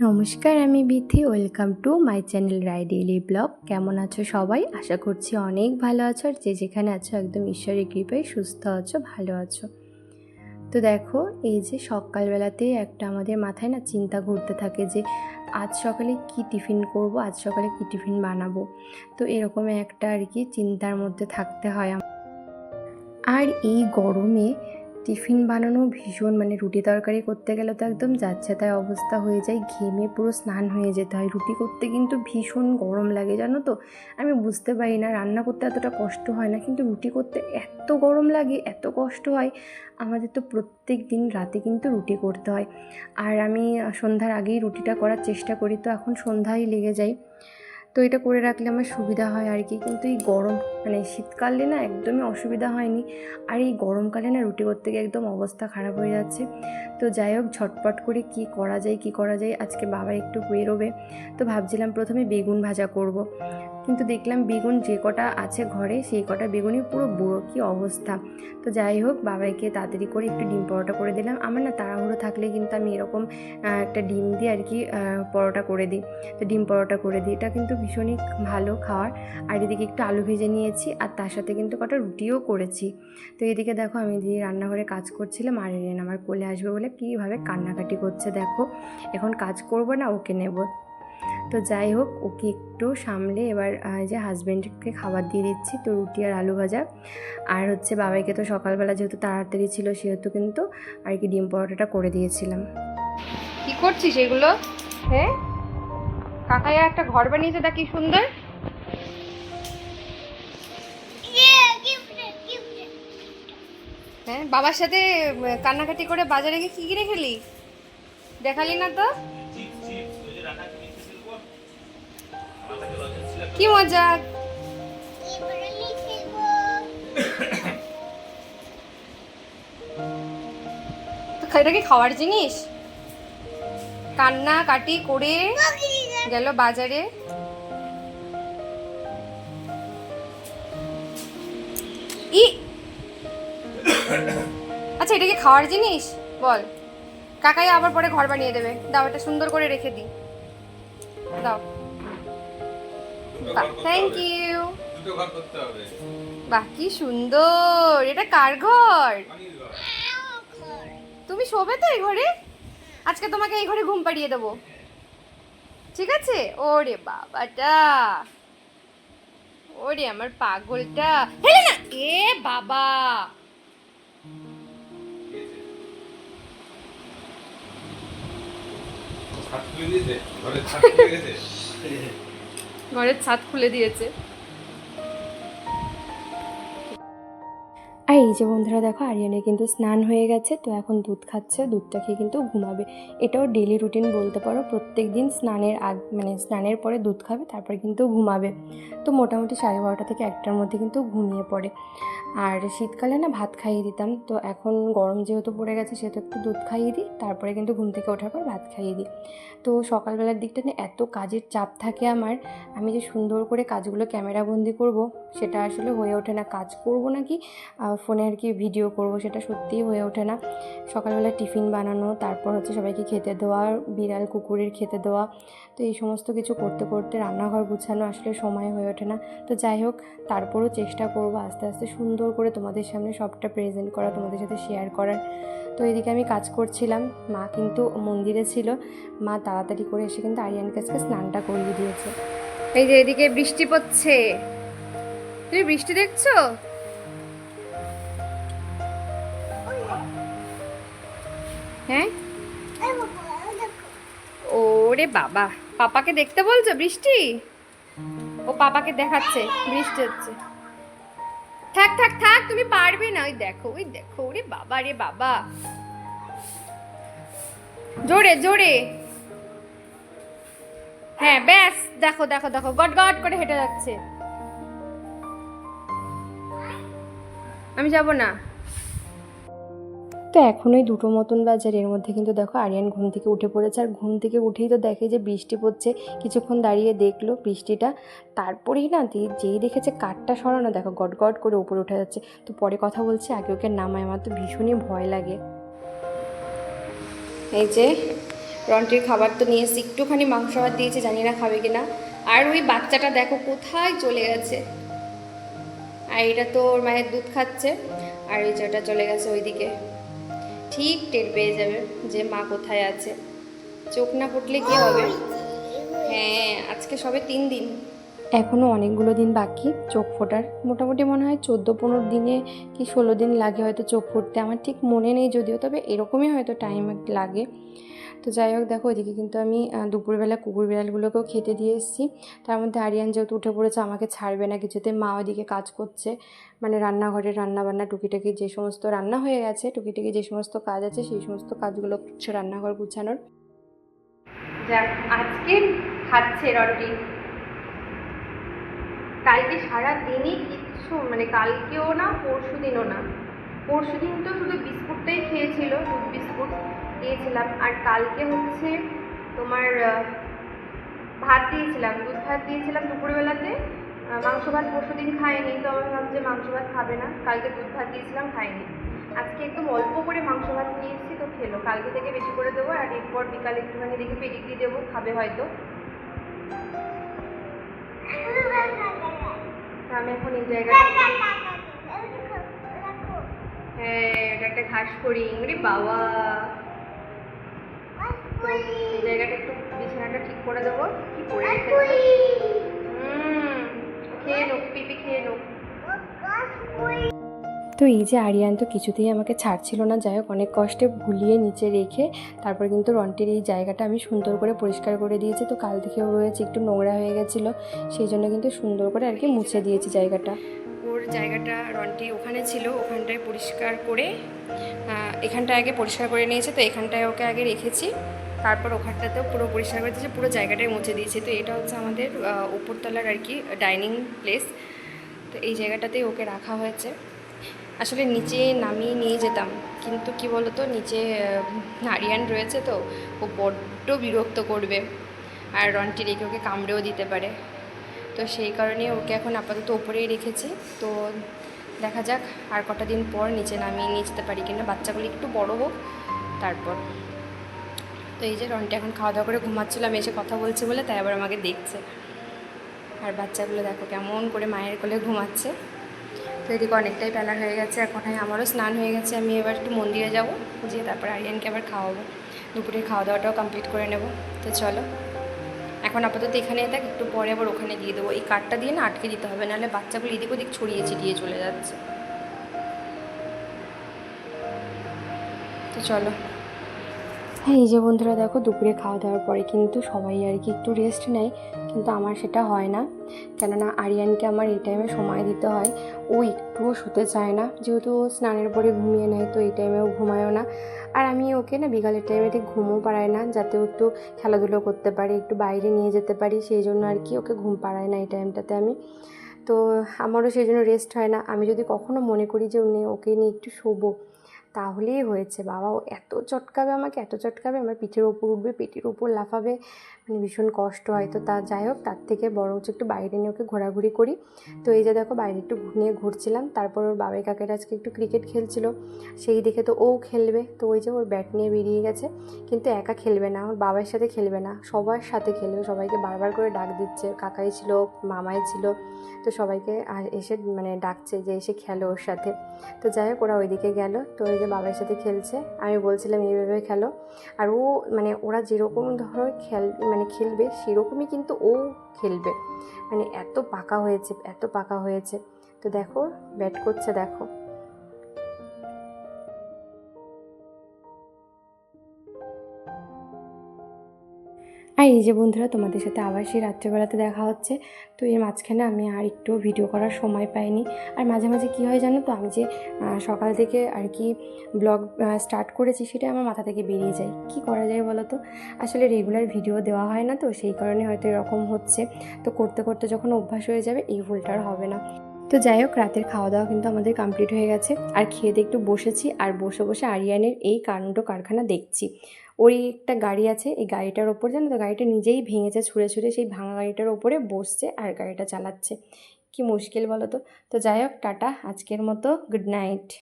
নমস্কার, আমি Bithi. Welcome to my channel Rai daily blog. কেমন আছো সবাই? আশা করছি অনেক ভালো আছো, আর যে যেখানে আছো, একদম ঈশ্বরের কৃপায় সুস্থ আছো, ভালো আছো। তো দেখো, এই যে সকালবেলাতে একটা আমাদের মাথায় না চিন্তা ঘুরতে থাকে যে, আজ সকালে কি টিফিন করব, আজ সকালে কি টিফিন বানাবো? তো এরকম একটা আর কি চিন্তার মধ্যে থাকতে হয় আর এই গরমে টিফিন বানানো, ভীষণ মানে রুটি তরকারি করতে গেলে তো একদম যাচ্ছে তাই অবস্থা হয়ে যায়। ঘেমে পুরো স্নান হয়ে যেতে হয়। রুটি করতে কিন্তু ভীষণ গরম লাগে, জানো তো? আমি বুঝতে পারি না, রান্না করতে এতটা কষ্ট হয় না, কিন্তু রুটি করতে এত গরম লাগে, এত কষ্ট হয়, আমাদের তো প্রত্যেক দিন রাতে কিন্তু রুটি করতে হয়। আর আমি সন্ধ্যার আগেই রুটিটা করার চেষ্টা করি, তো এখন সন্ধ্যায় লেগে যায়। তো এটা করে রাখলে আমার সুবিধা হয় আর কি কিন্তু এই গরম মানে শীতকালে না একদমই অসুবিধা হয়নি। আর এই গরমকালে না রুটি করতে গিয়ে একদম অবস্থা খারাপ হয়ে যাচ্ছে। তো যাই হোক, ঝটপট করে কি করা যায়, কি করা যায়, আজকে বাবা একটু বেরোবে। তো ভাবছিলাম প্রথমে বেগুন ভাজা করব। কিন্তু দেখলাম বেগুন যে কটা আছে ঘরে, সেই কটা বেগুনই পুরো বুড়ো কী অবস্থা। তো যাই হোক, বাবাইকে তাড়াতাড়ি করে একটু ডিম পরোটা করে দিলাম। আমার না তাড়াহুড়ো থাকলে কিন্তু আমি এরকম একটা ডিম দিয়ে আর কি পরোটা করে দিই। তো ডিম পরোটা করে দিই। এটা কিন্তু ভীষণই ভালো খাওয়ার। আর এদিকে একটু আলু ভেজে নিয়েছি, আর তার সাথে কিন্তু কটা রুটিও করেছি। তো এদিকে দেখো, আমি যে রান্নাঘরে কাজ করছিলাম, আর এরেন আমার কোলে আসবে বলে কীভাবে কান্নাকাটি করছে দেখো। এখন কাজ করব না, ওকে নেব। তো যাই হোক, ওকে একটু সামলে এবার যে হাজব্যান্ডকে খাবার দিয়ে দিচ্ছি, তো রুটি আর আলু ভাজা। আর হচ্ছে বাবাইকে তো সকালবেলা যেহেতু তাড়াতাড়ি ছিল, সেহেতু কিন্তু আর কি ডিম পরোটাটা করে দিয়েছিলাম। কি করছিস এগুলো? হ্যাঁ কাকাইয়া একটা ঘর বানিয়েছে কি সুন্দর? হ্যাঁ বাবার সাথে কান্নাকাটি করে বাজারে গিয়ে কি কিনে খেলি? দেখালি না তো? কি মজা? এটা কি খাওয়ার জিনিস? কান্না কাটি করে গেল বাজারে। ই! আচ্ছা এটা কি খাওয়ার জিনিস? বল। কাকাই আবার পরে ঘর বানিয়ে দেবে। দাও এটা সুন্দর করে রেখে দিই দাও। থ্যাংক ইউ দুটো ঘর করতে হবে বাহ কি সুন্দর। এটা কার ঘর? তুমি শোবে তো এই ঘরে? আজকে তোমাকে এই ঘরে ঘুম পাড়িয়ে দেবো। ঠিক আছে? ওরে বাবাটা। ওরে আমার পাগলটা। হেলে না এ বাবা। দিয়েছে? ঘরের ছাদ খুলে দিয়েছে। আর এই যে বন্ধুরা দেখো, আরিয়ানের কিন্তু স্নান হয়ে গেছে, তো এখন দুধ খাচ্ছে, দুধটা খেয়ে কিন্তু ঘুমাবে। এটাও ডেলি রুটিন বলতে পারো প্রত্যেক দিন স্নানের আগ মানে স্নানের পরে দুধ খাবে, তারপরে কিন্তু ঘুমাবে। তো মোটামুটি সাড়ে বারোটা থেকে একটার মধ্যে কিন্তু ঘুমিয়ে পড়ে। আর শীতকালে না ভাত খাইয়ে দিতাম, তো এখন গরম যেহেতু পড়ে গেছে, সেহেতু একটু দুধ খাইয়ে দিই, তারপরে কিন্তু ঘুম থেকে ওঠার পর ভাত খাইয়ে দিই। তো সকালবেলার দিকটা না, এত কাজের চাপ থাকে আমার, আমি যে সুন্দর করে কাজগুলো ক্যামেরাবন্দি করব সেটা আসলে হয়ে ওঠে না। কাজ করব নাকি? ফোনে আর কি ভিডিও করব সেটা সত্যিই হয়ে ওঠে না। সকালবেলা টিফিন বানানো, তারপর হচ্ছে সবাইকে খেতে দেওয়া, বিড়াল কুকুরের খেতে দেওয়া। তো এই সমস্ত কিছু করতে করতে রান্নাঘর গুছানো আসলে সময় হয়ে ওঠে না। তো যাই হোক, তারপরও চেষ্টা করব আস্তে আস্তে সুন্দর করে তোমাদের সামনে সবটা প্রেজেন্ট করা, তোমাদের সাথে শেয়ার করার। তো এদিকে আমি কাজ করছিলাম। মা কিন্তু মন্দিরে ছিল। মা তাড়াতাড়ি করে এসে কিন্তু আরিয়ান কাছকে স্নানটা করিয়ে দিয়েছে। এই যে এদিকে বৃষ্টি পড়ছে। তুমি বৃষ্টি দেখছ? হ্যাঁ? ওরে বাবা, পাপাকে দেখতে বলছো বৃষ্টি? ও পাপাকে দেখাচ্ছে, বৃষ্টি হচ্ছে। থাক থাক থাক, তুমি পারবে না, ওই দেখো ওই দেখো, ওরে বাবা রে বাবা। জোরে জোরে। হ্যাঁ ব্যাস, দেখো দেখো দেখো, গট গট করে হেঁটে যাচ্ছে। আমি যাব না। তো এখন ওই দুটো মতন বাজার, এর মধ্যে কিন্তু দেখো আরিয়ান ঘুম থেকে উঠে পড়েছে। আর ঘুম থেকে উঠেই তো দেখে যে বৃষ্টি পড়ছে, কিছুক্ষণ দাঁড়িয়ে দেখল বৃষ্টিটা। তারপরেই না যেই দেখেছে কাঠটা সরানো, দেখো গট গট করে উপরে উঠে যাচ্ছে। তো পরে কথা বলছে, আগে ওকে নামায়, আমার তো ভীষণই ভয় লাগে। এই যে, রন্টির খাবার তো নিয়ে এসেছি, একটুখানি মাংস ভাত দিয়েছি, জানি না খাবে কিনা। আর ওই বাচ্চাটা দেখো কোথায় চলে গেছে। আর এটা তো ওর মায়ের দুধ খাচ্ছে। আর এই যেটা চলে গেছে ওইদিকে। ঠিক টের পেয়ে যাবে যে মা কোথায় আছে। চোখ না ফুটলে কি হবে? হ্যাঁ আজকে সবে তিন দিন। এখনও অনেকগুলো দিন বাকি চোখ ফোটার। মোটামুটি মনে হয় চোদ্দ পনেরো দিনে কি ষোলো দিন লাগে হয়তো চোখ ফুটতে। আমার ঠিক মনে নেই যদিও, তবে এরকমই হয়তো টাইম লাগে। তো যাই হোক, দেখো ওইদিকে কিন্তু আমি দুপুরবেলা কুকুর বিড়ালগুলোকেও খেতে দিয়ে এসেছি। তার মধ্যে আরিয়ান যেহেতু উঠে পড়েছে, আমাকে ছাড়বে না কিছুতে। মা ওইদিকে কাজ করছে। মানে রান্নাঘরে রান্নাবান্না, টুকিটাকি যে সমস্ত রান্না হয়ে গেছে, টুকিটাকি যে সমস্ত কাজ আছে, সেই সমস্ত কাজগুলো করছে রান্নাঘর গুছানোর। যাক আজকে খাচ্ছে রটি। কালকে সারা দিনই কিচ্ছু মানে কালকেও না পরশু দিনও না। পরশু দিন তো শুধু বিস্কুটটাই খেয়েছিল, দুধ বিস্কুট। দিয়েছিলাম। আর কালকে হচ্ছে তোমার ভাত দিয়েছিলাম দুধ ভাত দিয়েছিলাম দুপুরবেলাতে। মাংস ভাত পরশু দিন খায়নি তো আমি ভাবছি যে মাংস ভাত খাবে না। কালকে দুধ ভাত দিয়েছিলাম খায়নি আজকে একদম অল্প করে মাংস ভাত নিয়ে এসেছি তো খেলো। কালকে থেকে বেশি করে দেবো আর এরপর বিকালে একটুখানি দেখি পেডিগ্রি দেবো খাবে হয়তো। আমি এখন এই জায়গাটা হ্যাঁ এটা একটা ঘাস করি। বাবা। এই জায়গাটা একটু বিছানাটা ঠিক করে দেবো। কি করে হুম খেয়ে নোক পিপি খেয়ে নোক তো এই যে আরিয়ান তো কিছুতেই আমাকে ছাড়ছিল না যাই হোক অনেক কষ্টে ভুলিয়ে নিচে রেখে তারপর কিন্তু রন্টির এই জায়গাটা আমি সুন্দর করে পরিষ্কার করে দিয়েছি। তো কাল থেকেও রয়েছে একটু নোংরা হয়ে গেছিল সেই জন্য কিন্তু সুন্দর করে আর কি মুছে দিয়েছি জায়গাটা। ওর জায়গাটা রন্টি ওখানে ছিল ওখানটায় পরিষ্কার করে আহ, এখানটা আগে পরিষ্কার করে নিয়েছে তো এখানটায় ওকে আগে রেখেছি। তারপর ওখানটাতেও পুরো পরিষ্কার করে দিয়েছি, পুরো জায়গাটাই মুছে দিয়েছে। তো এটা হচ্ছে আমাদের উপরতলার আর কি ডাইনিং প্লেস তো এই জায়গাটাতেই ওকে রাখা হয়েছে। আসলে নিচে নামিয়ে নিয়ে যেতাম, কিন্তু কি বলতো, নিচে আরিয়ান রয়েছে তো, ও বড্ড বিরক্ত করবে। আর রনটি রেখে ওকে কামড়েও দিতে পারে। তো সেই কারণে ওকে এখন আপাতত ওপরেই রেখেছি। তো দেখা যাক আর কটা দিন পর নিচে নামিয়ে নিয়ে যেতে পারি কিনা। বাচ্চাগুলি একটু বড় হোক, তারপর। তো এই যে রন্টি এখন খাওয়া দাওয়া করে ঘুমাচ্ছিল, আমি এসে কথা বলছি বলে তাই আবার আমাকে দেখছে। আর বাচ্চাগুলো দেখো কেমন করে মায়ের কোলে ঘুমাচ্ছে। তো এদিকে অনেকটাই বেলা হয়ে গেছে, এখন আমারও স্নান হয়ে গেছে, আমি এবার একটু মন্দিরে যাব যেয়ে তারপর আরিয়ানকে আবার খাওয়াবো। দুপুরে খাওয়া দাওয়াটাও কমপ্লিট করে নেব। তো চলো, এখন আপাতত এখানে থাক, একটু পরে আবার ওখানে দিয়ে দেবো। এই কাঠটা দিয়ে না আটকে দিতে হবে, নাহলে বাচ্চাগুলো এদিক ওদিক ছড়িয়ে ছিটিয়ে চলে যাচ্ছে। তো চলো হ্যাঁ এই যে বন্ধুরা দেখো, দুপুরে খাওয়া দাওয়ার পরে কিন্তু সবাই আর কি একটু রেস্ট নেয়, কিন্তু আমার সেটা হয় না। কেননা আরিয়ানকে আমার এই টাইমে সময় দিতে হয়। ও একটুও শুতে চায় না, যেহেতু ও স্নানের পরে ঘুমিয়ে নেয়, তো এই টাইমেও ঘুমায়ও না। আর আমি ওকে না বিকালের টাইমে ঠিক ঘুমও পাড়াই না, যাতে ও একটু খেলাধুলো করতে পারি, একটু বাইরে নিয়ে যেতে পারি, সেই জন্য আর কি ওকে ঘুম পাড়ায় না এই টাইমটাতে আমি। তো আমারও সেই জন্য রেস্ট হয় না। আমি যদি কখনও মনে করি যে ওকে নিয়ে একটু শোবো তাহলেই হয়েছে। বাবা ও এত চটকাবে আমাকে, এত চটকাবে, আমার পিঠের ওপর উঠবে, পেটের ওপর লাফাবে। মানে ভীষণ কষ্ট হয়। তো তা যাই হোক তার থেকে বরঞ্চ একটু বাইরে নিয়ে ওকে ঘোরাঘুরি করি। তো এই যে দেখো বাইরে একটু নিয়ে ঘুরছিলাম। তারপর ওর বাবাই কাকের আজকে একটু ক্রিকেট খেলছিল। সেই দেখে তো ও খেলবে। তো ওই যে ওর ব্যাট নিয়ে বেরিয়ে গেছে। কিন্তু একা খেলবে না। ওর বাবার সাথে খেলবে না। সবার সাথে খেলবে। সবাইকে বারবার করে ডাক দিচ্ছে। কাকাই ছিল মামাই ছিল। তো সবাইকে এসে মানে ডাকছে যে এসে খেলো ওর সাথে। তো যাই হোক ওরা ওইদিকে গেল। তো ওই যে বাবার সাথে খেলছে। আমি বলছিলাম এইভাবে খেলো। আর ও মানে ওরা যেরকম ধরো খেল মানে খেলবে, সেরকমই কিন্তু ও খেলবে। মানে এত পাকা হয়েছে, এত পাকা হয়েছে। তো দেখো, ব্যাট করছে, দেখো। এই যে বন্ধুরা, তোমাদের সাথে আবার সেই রাত্রেবেলাতে দেখা হচ্ছে। তো এর মাঝখানে আমি আর একটু ভিডিও করার সময় পাইনি। আর মাঝে মাঝে কী হয় জানো তো, আমি যে সকাল থেকে আর কি ব্লগ স্টার্ট করেছি, সেটা আমার মাথা থেকে বেরিয়ে যায়। কি করা যায় বলো তো? আসলে রেগুলার ভিডিও দেওয়া হয় না তো, সেই কারণে হয়তো এরকম হচ্ছে। তো করতে করতে যখন অভ্যাস হয়ে যাবে, এই ভুলটা আর হবে না। তো যাই হোক, রাতের খাওয়া দাওয়া কিন্তু আমাদের কমপ্লিট হয়ে গেছে। আর খেয়ে দিয়ে একটু বসেছি, আর বসে বসে আরিয়ানের এই কাণ্ড কারখানা দেখছি। ওই একটা গাড়ি আছে, এই গাড়িটার ওপর জানো তো, গাড়িটা নিজেই ভেঙেছে, ছুঁড়ে ছুঁড়ে, সেই ভাঙা গাড়িটার ওপরে বসছে আর গাড়িটা চালাচ্ছে। কি মুশকিল বলো তো? তো যাই হোক, টাটা, আজকের মতো গুড নাইট